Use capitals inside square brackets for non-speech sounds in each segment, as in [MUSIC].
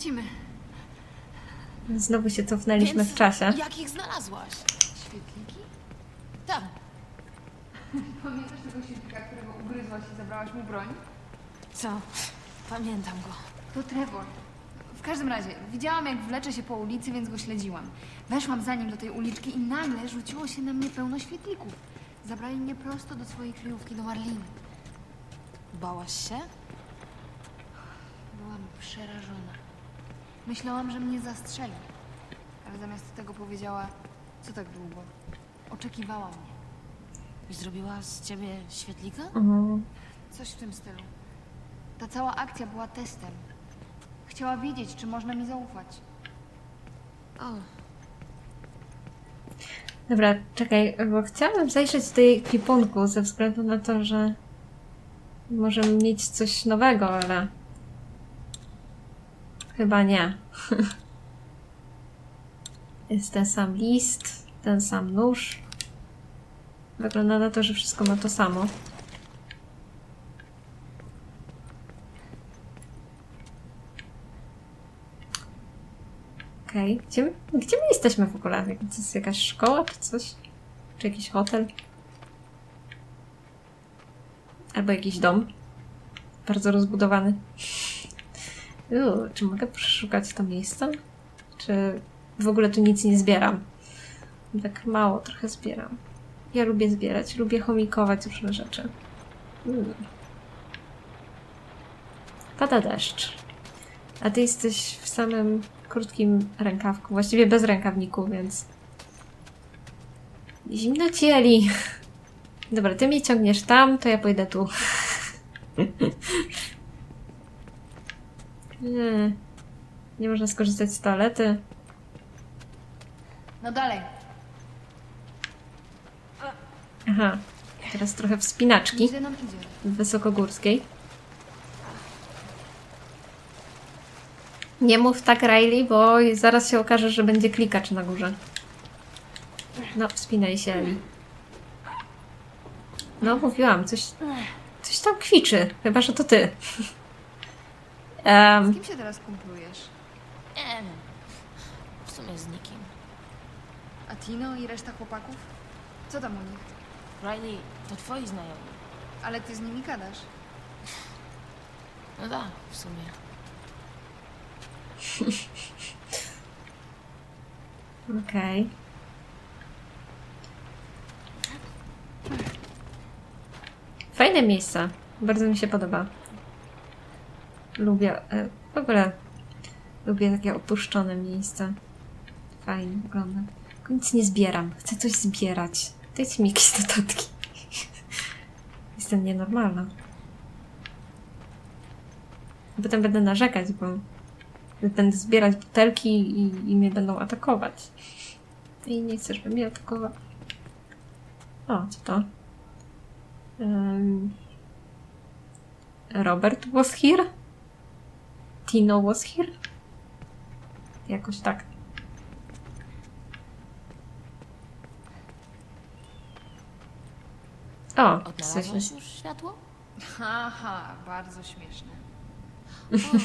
lecimy. Znowu się cofnęliśmy Więc w czasie. Jak ich znalazłaś? Świetliki? Tak. [LAUGHS] Pamiętasz tego świetlika, którego ugryzłaś i zabrałaś mu broń? Co? Pamiętam go. To Trevor. W każdym razie, widziałam jak wlecze się po ulicy, więc go śledziłam. Weszłam za nim do tej uliczki i nagle rzuciło się na mnie pełno świetlików. Zabrali mnie prosto do swojej kryjówki do Marliny. Bałaś się? Byłam przerażona. Myślałam, że mnie zastrzeli. Ale zamiast tego powiedziała, co tak długo? Oczekiwała mnie. I zrobiła z ciebie świetlika? Mhm. Coś w tym stylu. Ta cała akcja była testem. Chciała wiedzieć, czy można mi zaufać. O, Dobra, czekaj, bo chciałabym zajrzeć do jej ekwipunku ze względu na to, że możemy mieć coś nowego, ale chyba nie. [LAUGHS] Jest ten sam list, ten sam nóż. Wygląda na to, że wszystko ma to samo. Okej, gdzie, my- gdzie my jesteśmy w ogóle? To jest jakaś szkoła czy coś? Czy jakiś hotel? Albo jakiś dom? Bardzo rozbudowany. Uuu, czy mogę przeszukać to miejsce? Czy w ogóle tu nic nie zbieram? Tak mało trochę zbieram. Ja lubię zbierać, lubię chomikować różne rzeczy. Mm. Pada deszcz. A ty jesteś w samym krótkim rękawku, właściwie bez rękawniku, więc. Zimno cieli. [LAUGHS] Dobra, ty mnie ciągniesz tam, to ja pójdę tu. [LAUGHS] Nie. Nie można skorzystać z toalety. No dalej. Aha. Teraz trochę wspinaczki Źle nam idzie. wysokogórskiej. Nie mów tak, Riley, bo zaraz się okaże, że będzie klikacz na górze. No, wspinaj się, Eli. No, mówiłam, coś, coś tam kwiczy. Chyba, że to ty. Z kim się teraz kumplujesz? nie wiem. W sumie z nikim. A Tino i reszta chłopaków? Co tam u nich? Riley, to twoi znajomi. Ale ty z nimi gadasz. No tak, w sumie. Okej. Fajne miejsce. Bardzo mi się podoba. Lubię. e, W ogóle lubię takie opuszczone miejsca. Fajnie wygląda. Nic nie zbieram. Chcę coś zbierać. Dajcie mi jakieś dodatki. [LAUGHS] Jestem nienormalna. Potem będę narzekać, bo będę zbierać butelki i, i mnie będą atakować. I nie chcę, żeby mnie atakował. O, co to? Um, Robert was here? Tino was here? Jakoś tak. O, Odnalazłaś coś już światło? Haha, bardzo śmieszne.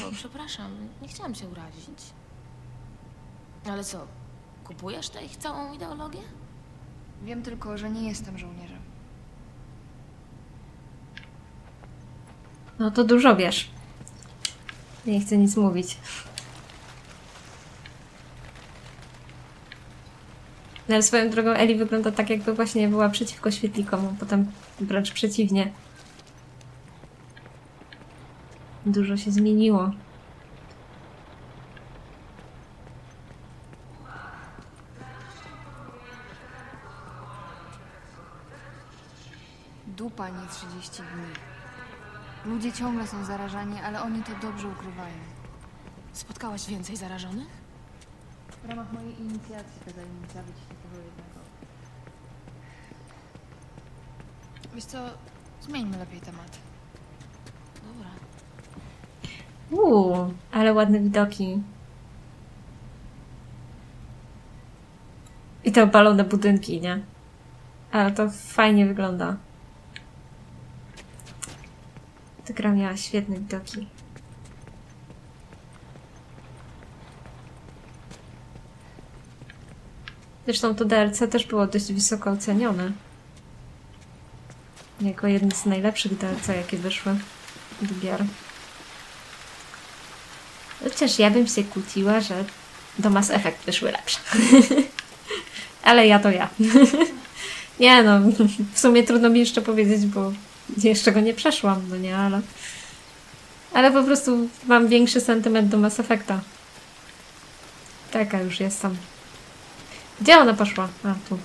O, przepraszam, nie chciałam cię urazić. Ale co, kupujesz tę ich całą ideologię? Wiem tylko, że nie jestem żołnierzem. No to dużo wiesz. Nie chcę nic mówić. No ale swoją drogą Eli wygląda tak, jakby właśnie była przeciwko świetlikom, a potem wręcz przeciwnie. Dużo się zmieniło. Dupa nie 30 dni. Ludzie ciągle są zarażani, ale oni to dobrze ukrywają. Spotkałaś więcej zarażonych? W ramach mojej inicjacji kazali mi zabić takiego jednego. Wiesz co, zmieńmy lepiej temat. Dobra. Uuu, ale ładne widoki. I te obalone budynki, nie? Ale to fajnie wygląda. Ta gra miała świetne widoki. Zresztą to DLC też było dość wysoko ocenione. Jako jeden z najlepszych DLC, jakie wyszły do gier. Chociaż ja bym się kłóciła, że do Mass Effect wyszły lepsze. [LAUGHS] Ale ja to ja. [LAUGHS] nie no, w sumie trudno mi jeszcze powiedzieć, bo jeszcze go nie przeszłam, no nie, ale... Ale po prostu mam większy sentyment do Mass Effecta. Taka już jestem. Gdzie ona poszła? A, tu.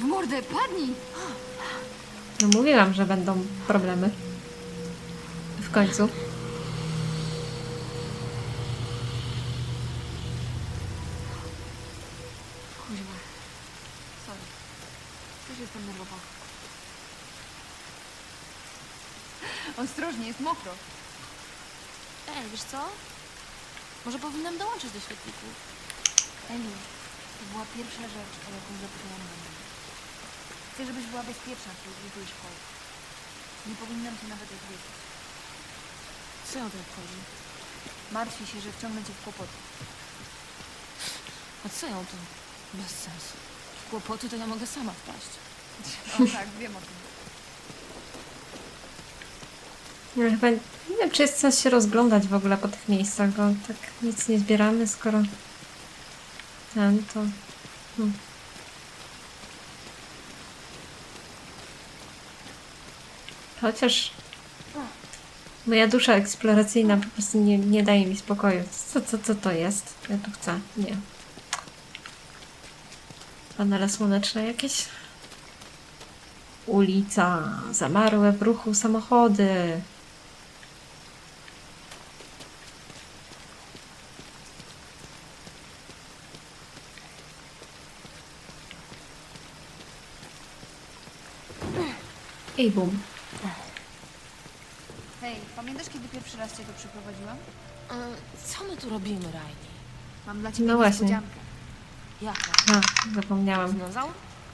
W mordę, padnij! No mówiłam, że będą problemy. W końcu. Kuźwa. Sorry. Też jestem nerwowa. Ostrożnie, jest mokro. Ej, wiesz co? Może powinnam dołączyć do świetlików. Eli, to była pierwsza rzecz, o jaką zapytałam mamę. Chcę, żebyś była bezpieczna w tej złej szkole. Nie powinnam cię nawet odwiedzić. Co ją to obchodzi? Martwi się, że wciągnę cię w kłopoty. A co ją to? Bez sensu. W kłopoty to ja mogę sama wpaść. O tak, wiem o tym. Ja chyba nie wiem, czy jest sens się rozglądać w ogóle po tych miejscach, bo tak nic nie zbieramy, skoro ten to. Hmm. Chociaż moja dusza eksploracyjna po prostu nie, nie daje mi spokoju. Co, co, co to jest? Ja tu chcę. Nie. Panele słoneczne jakieś? Ulica. Zamarłe w ruchu samochody. I bum. Hej, pamiętasz, kiedy pierwszy raz cię tu przyprowadziłam? E, co my tu robimy, Riley? Mam dla ciebie No właśnie. niespodziankę. Jaka? A, zapomniałam, Dinozaur?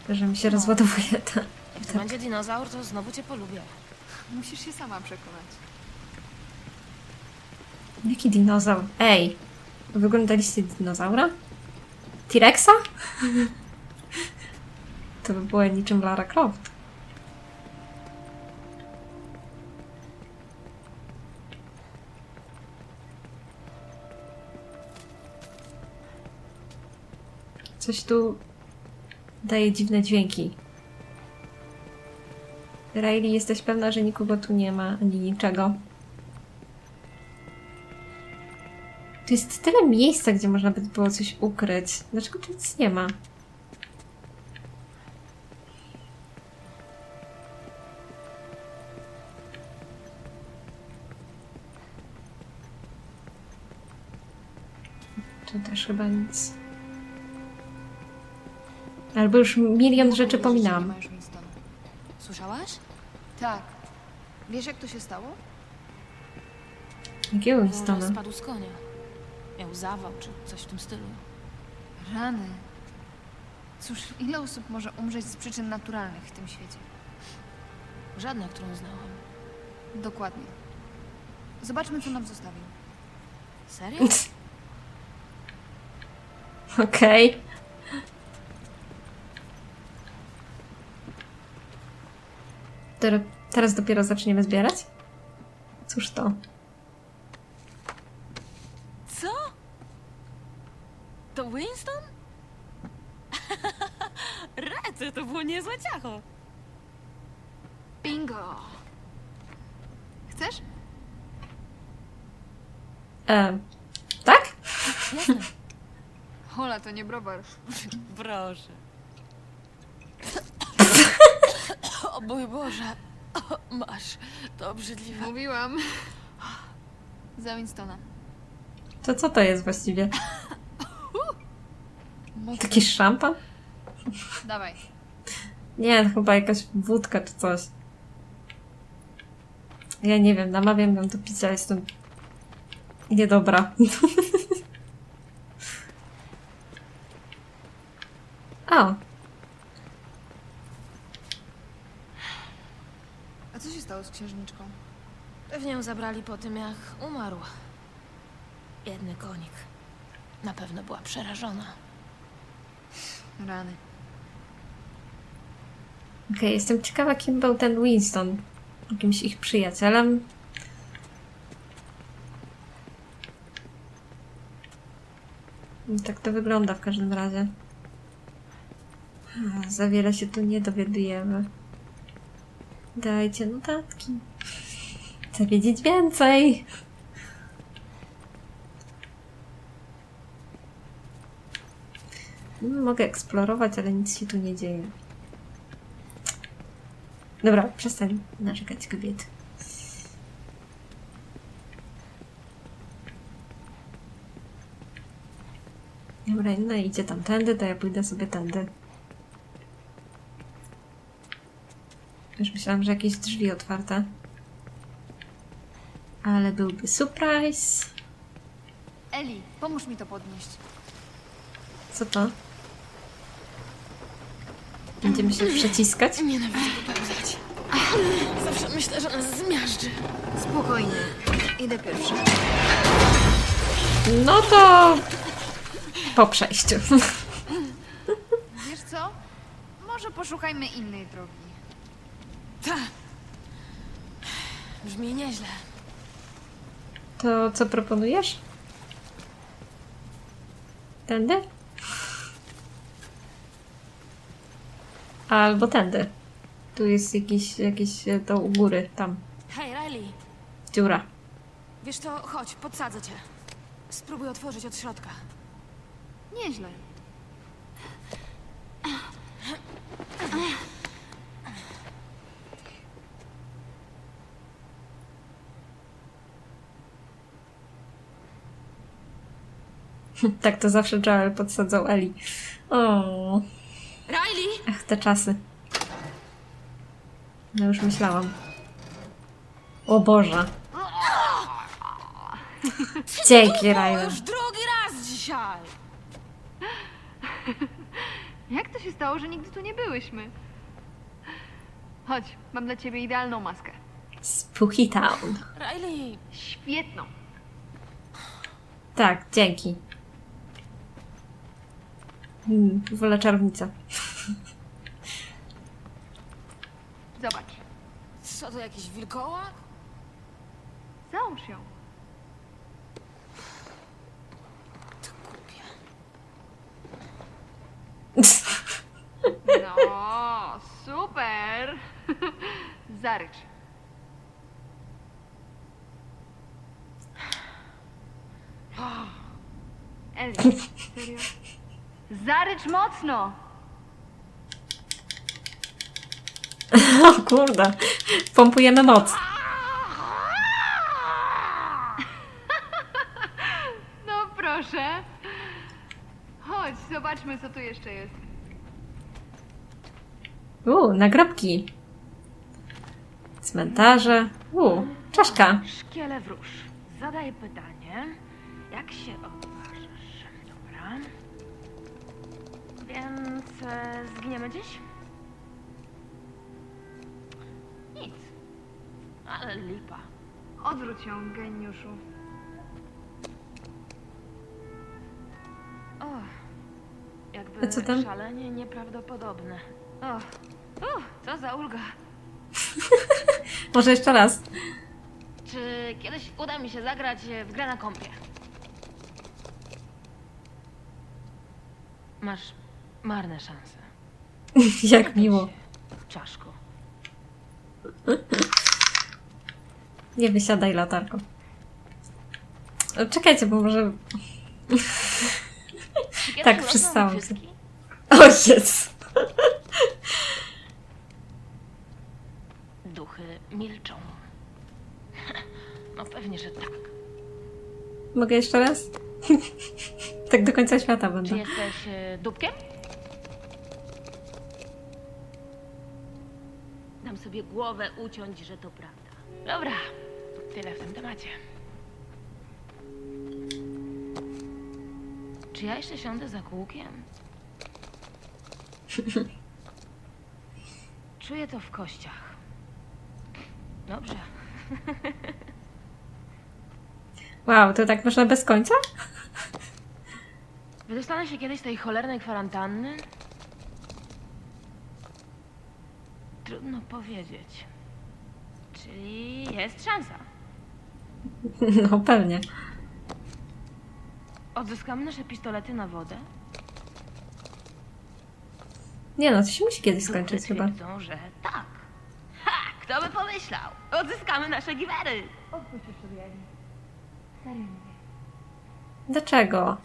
że mi się rozładowuje ta. Jak to będzie dinozaur, to znowu cię polubię. Musisz się sama przekonać. Jaki dinozaur? Ej! Wyglądaliście dinozaura? T-Rexa? [LAUGHS] To by było niczym Lara Croft. Coś tu daje dziwne dźwięki. Riley, jesteś pewna, że nikogo tu nie ma, ani niczego? Tu jest tyle miejsca, gdzie można by było coś ukryć. Dlaczego tu nic nie ma? Tu też chyba nic. Albo już milion rzeczy pominęłam. Słyszałaś? Tak. Wiesz, jak to się stało? Jakiego Winstona? spadł z konia. Miał zawał, czy coś w tym stylu. Rany. Cóż, ile osób może umrzeć z przyczyn naturalnych w tym świecie? Żadna, którą znałam. Dokładnie. Zobaczmy, co nam zostawił. Serio? [LAUGHS] Okej. Ter- Teraz dopiero zaczniemy zbierać? Cóż to? Co? To Winston? [LAUGHS] Rety, to było niezłe ciacho. Bingo! Chcesz? E, tak? Jasne. [LAUGHS] Hola, to nie browar. Proszę. O mój Boże. O, masz. To obrzydliwe. Mówiłam. Za Winstona. To co to jest właściwie? Taki szampan? Dawaj. Nie, chyba jakaś wódka czy coś. Ja nie wiem, namawiam ją do picia, jestem niedobra. [LAUGHS] O, A co się stało z księżniczką? Pewnie ją zabrali po tym, jak umarł. Biedny konik. Na pewno była przerażona. Rany. okej, jestem ciekawa, kim był ten Winston. Jakimś ich przyjacielem. Tak to wygląda w każdym razie. Za wiele się tu nie dowiadujemy. Dajcie notatki. Chcę wiedzieć więcej. Mogę eksplorować, ale nic się tu nie dzieje. Dobra, przestań narzekać kobiety. Dobra, no idzie tamtędy, to ja pójdę sobie tędy. Już myślałam, że jakieś drzwi otwarte. Ale byłby surprise. Eli, pomóż mi to podnieść. Co to? Będziemy się przeciskać? Nienawidzę popełzać. Zawsze myślę, że nas zmiażdży. Spokojnie. Idę pierwsza. No to po przejściu. Wiesz co? Może poszukajmy innej drogi. Ta. Brzmi nieźle. To co proponujesz? Tędy? Albo tędy. Tu jest jakiś, jakiś e, to u góry, tam, Hej, Riley. dziura. Wiesz to, chodź, podsadzę cię. Spróbuj otworzyć od środka. Nieźle. [LAUGHS] Tak to zawsze Joel podsadzał Eli. O, Riley! ach, te czasy. No już myślałam. O Boże. Dzięki, Rylan. już drugi raz dzisiaj! [LAUGHS] Jak to się stało, że nigdy tu nie byłyśmy? Chodź, mam dla ciebie idealną maskę. Spooky Town. Riley! Świetną. Tak, dzięki. Hmm, wolę czarownicę. Zobacz, Co to, jakiś wilkołak? załóż ją. To głupie. No, super. [LAUGHS] Zarycz. [LAUGHS] Zarycz mocno! [LAUGHS] O kurde, pompujemy moc. [LAUGHS] No proszę. Chodź, zobaczmy, co tu jeszcze jest. Uuu, nagrobki. Cmentarze. Uuu, czaszka. Szkiele wróż. Zadaję pytanie. Jak się odważysz? Dobra. Więc e, zginiemy dziś? Nic. Ale lipa. Odwróć ją, geniuszu. O, jakby A co tam? szalenie nieprawdopodobne. O, uh, co za ulga. [LAUGHS] Może jeszcze raz. Czy kiedyś uda mi się zagrać w grę na kompie? Masz marne szanse. [LAUGHS] Jak miło. W czaszku. Nie wysiadaj latarką. O, Czekajcie, bo może... Tak, przystałam się. O jest! Duchy milczą. [LAUGHS] No pewnie, że tak. Mogę jeszcze raz? [LAUGHS] tak do końca świata Czy będę. jesteś e, dupkiem? Sobie głowę uciąć, że to prawda. Dobra, tyle w tym temacie. Czy ja jeszcze siądę za kółkiem? [LAUGHS] Czuję to w kościach. Dobrze. [LAUGHS] Wow, to tak można bez końca? Wydostanę się kiedyś z tej cholernej kwarantanny? Trudno powiedzieć. Czyli jest szansa. [LAUGHS] No pewnie. Odzyskamy nasze pistolety na wodę? Nie no, to się musi kiedyś skończyć chyba. twierdzą, że tak. Ha! Kto by pomyślał? Odzyskamy nasze giwery! Sobie, Eli. Serio mówię. Dlaczego?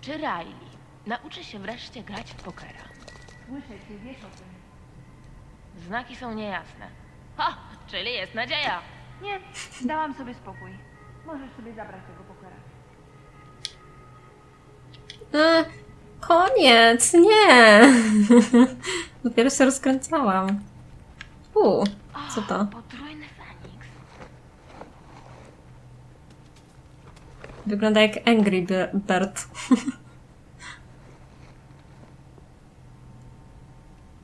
Czy Riley nauczy się wreszcie grać w pokera? Słyszę cię, wiesz o tym. Znaki są niejasne. Ha! Czyli jest nadzieja! Nie, dałam sobie spokój. Możesz sobie zabrać tego pokera. E, koniec, nie! [LAUGHS] Dopiero się rozkręcałam. U, co to? Potrójny Feniks. Wygląda jak Angry Bi- Bird.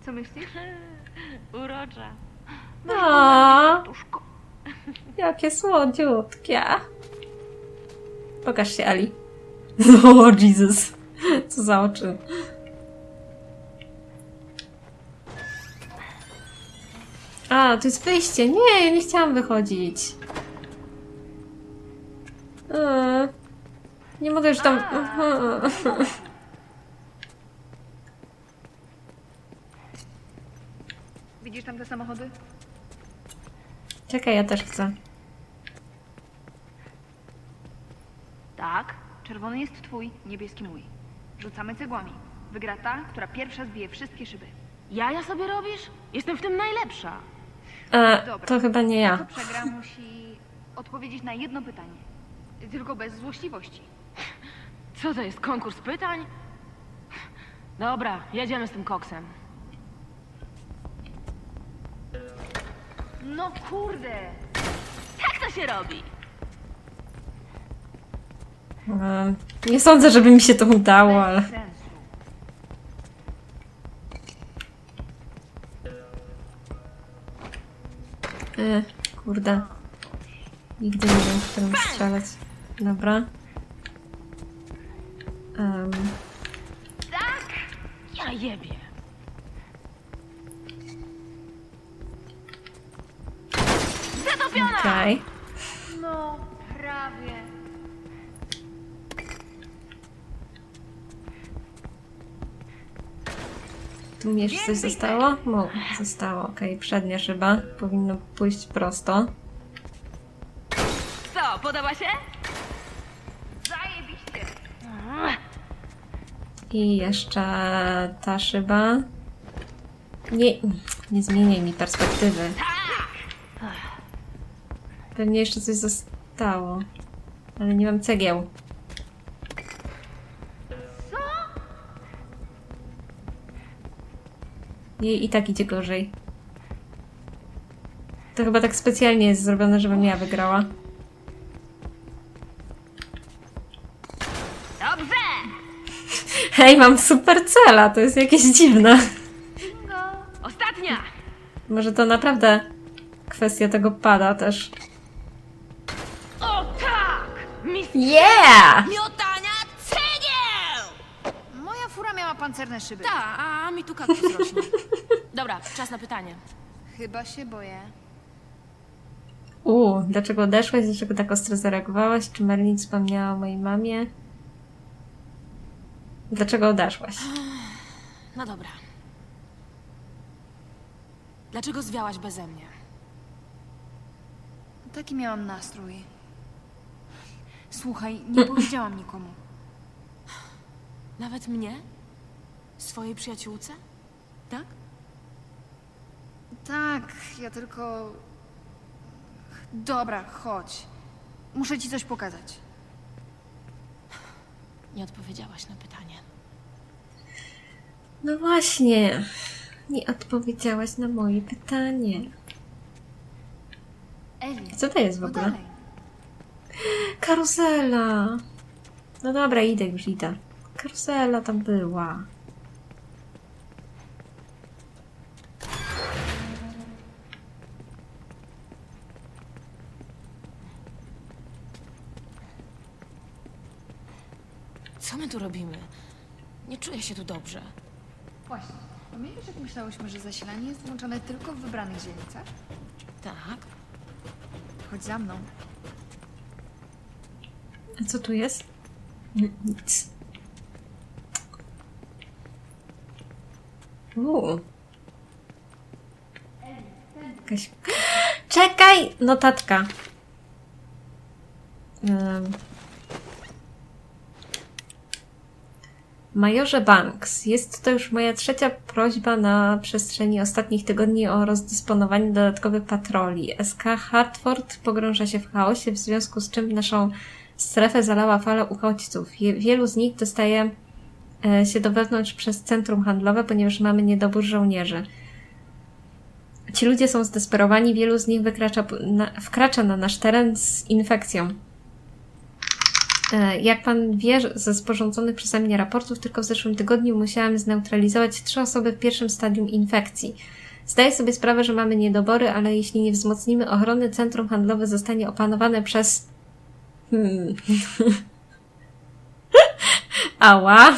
Co myślisz? [LAUGHS] Urocza. Tuszko. jakie słodziutkie. Pokaż się, Ali. [LAUGHS] O, Jesus. Co za oczy. A, to jest wyjście. Nie, ja nie chciałam wychodzić. Eee, Nie mogę już tam... Widzisz tam te samochody? Czekaj, ja też chcę. Tak. Czerwony jest twój, niebieski mój. Rzucamy cegłami. Wygra ta, która pierwsza zbije wszystkie szyby. Jaja sobie robisz? Jestem w tym najlepsza. E, Dobra. to chyba nie Kto ja. przegra, musi odpowiedzieć na jedno pytanie. Tylko bez złośliwości. Co to jest, konkurs pytań? Dobra, jedziemy z tym koksem. No kurde! Jak to się robi? E, nie sądzę, żeby mi się to udało, ale... Bez sensu. E, kurde. Nigdy nie wiem, w którym strzelać. Dobra. Jeszcze coś zostało? Mo, zostało. Okej, przednia szyba. Powinno pójść prosto. Co, podoba się? Zajebiście! I jeszcze ta szyba. Nie, nie zmieniaj mi perspektywy. Pewnie jeszcze coś zostało. Ale nie mam cegieł. Jej i tak idzie gorzej. To chyba tak specjalnie jest zrobione, żebym ja wygrała. Dobrze! Hej, mam super cela, to jest jakieś dziwne. Ostatnia! Może to naprawdę kwestia tego pada też. O tak! Mistrz Yeah! Pancerne szyby. Ta, a mi tu kaktus rośnie. [LAUGHS] Dobra, czas na pytanie. Chyba się boję. U, dlaczego odeszłaś? Dlaczego tak ostro zareagowałaś? Czy Merlin wspomniała o mojej mamie? Dlaczego odeszłaś? No dobra. Dlaczego zwiałaś beze mnie? Taki miałam nastrój. Słuchaj, nie powiedziałam nikomu. Nawet mnie? Swojej przyjaciółce? Tak? Tak, ja tylko. Dobra, chodź. Muszę ci coś pokazać. Nie odpowiedziałaś na pytanie. No właśnie. Nie odpowiedziałaś na moje pytanie. Eli, Co to jest w no ogóle? dalej. Karuzela. No dobra, idę już, idę. Karuzela tam była. Tu robimy? Nie czuję się tu dobrze. Właśnie. Pamiętasz, jak myślałyśmy, że zasilanie jest włączone tylko w wybranych dzielnicach? Tak? Chodź za mną. A co tu jest? N- Nic. Uuu. Jakaś... [GASPS] Czekaj! Notatka. Em. Majorze Banks, jest to już moja trzecia prośba na przestrzeni ostatnich tygodni o rozdysponowanie dodatkowych patroli. SK Hartford pogrąża się w chaosie, w związku z czym naszą strefę zalała fala uchodźców. Wielu z nich dostaje e, się do wewnątrz przez centrum handlowe, ponieważ mamy niedobór żołnierzy. Ci ludzie są zdesperowani, wielu z nich wykracza, na, wkracza na nasz teren z infekcją. E, Jak pan wie ze sporządzonych przeze mnie raportów, tylko w zeszłym tygodniu musiałam zneutralizować trzy osoby w pierwszym stadium infekcji. Zdaję sobie sprawę, że mamy niedobory, ale jeśli nie wzmocnimy ochrony, centrum handlowe zostanie opanowane przez. Hmm. [LAUGHS] Ała.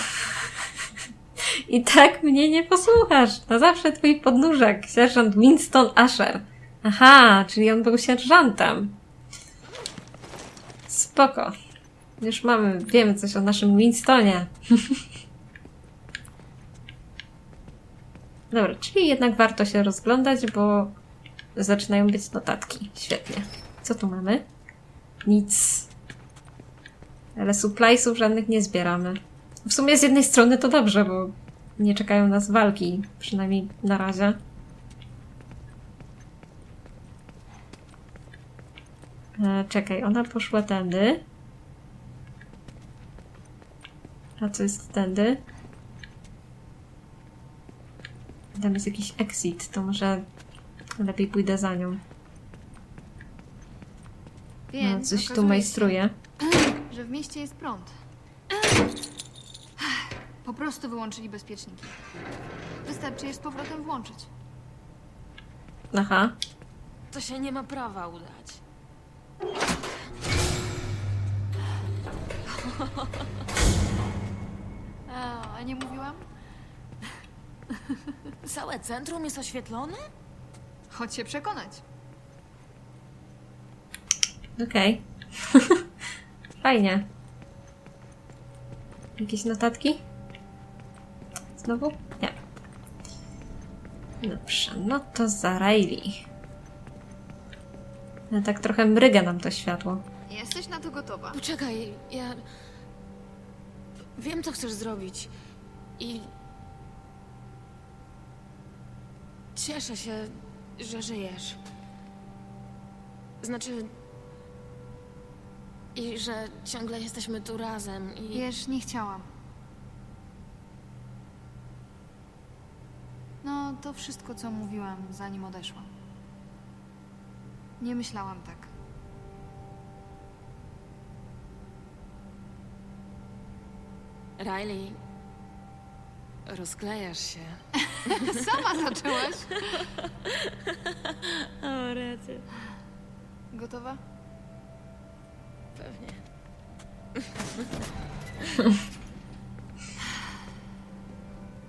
I tak mnie nie posłuchasz. Na zawsze twój podnóżek, sierżant Winston Asher. Aha, czyli on był sierżantem. Spoko. Już mamy, wiemy coś o naszym Winstonie. [LAUGHS] Dobra, czyli jednak warto się rozglądać, bo zaczynają być notatki. Świetnie. Co tu mamy? Nic. Ale suppliesów żadnych nie zbieramy. W sumie z jednej strony to dobrze, bo nie czekają nas walki, przynajmniej na razie. E, czekaj, ona poszła tędy. A co jest tędy? Tam jest jakiś exit, to może lepiej pójdę za nią. No, Więc coś tu majstruje. się, że w mieście jest prąd. Po prostu wyłączyli bezpieczniki. Wystarczy je z powrotem włączyć. Aha. To się nie ma prawa udać. [LAUGHS] A, nie mówiłam? Całe centrum jest oświetlone? Chodź się przekonać. Okej. [LAUGHS] Fajnie. Jakieś notatki? Znowu? Nie. Dobrze, no to za Riley. No, tak trochę mryga nam to światło. Jesteś na to gotowa. Poczekaj, ja. Wiem, co chcesz zrobić. I. Cieszę się, że żyjesz. Znaczy. I że ciągle jesteśmy tu razem i. Wiesz, nie chciałam. No, to wszystko, co mówiłam, zanim odeszłam. Nie myślałam tak. Riley. Rozklejasz się. [LAUGHS] Sama zaczęłaś. O, rety. Gotowa? Pewnie. [LAUGHS]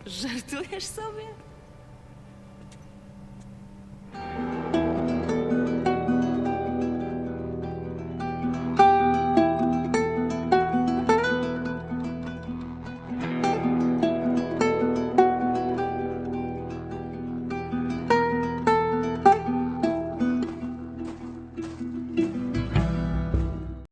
Żartujesz sobie?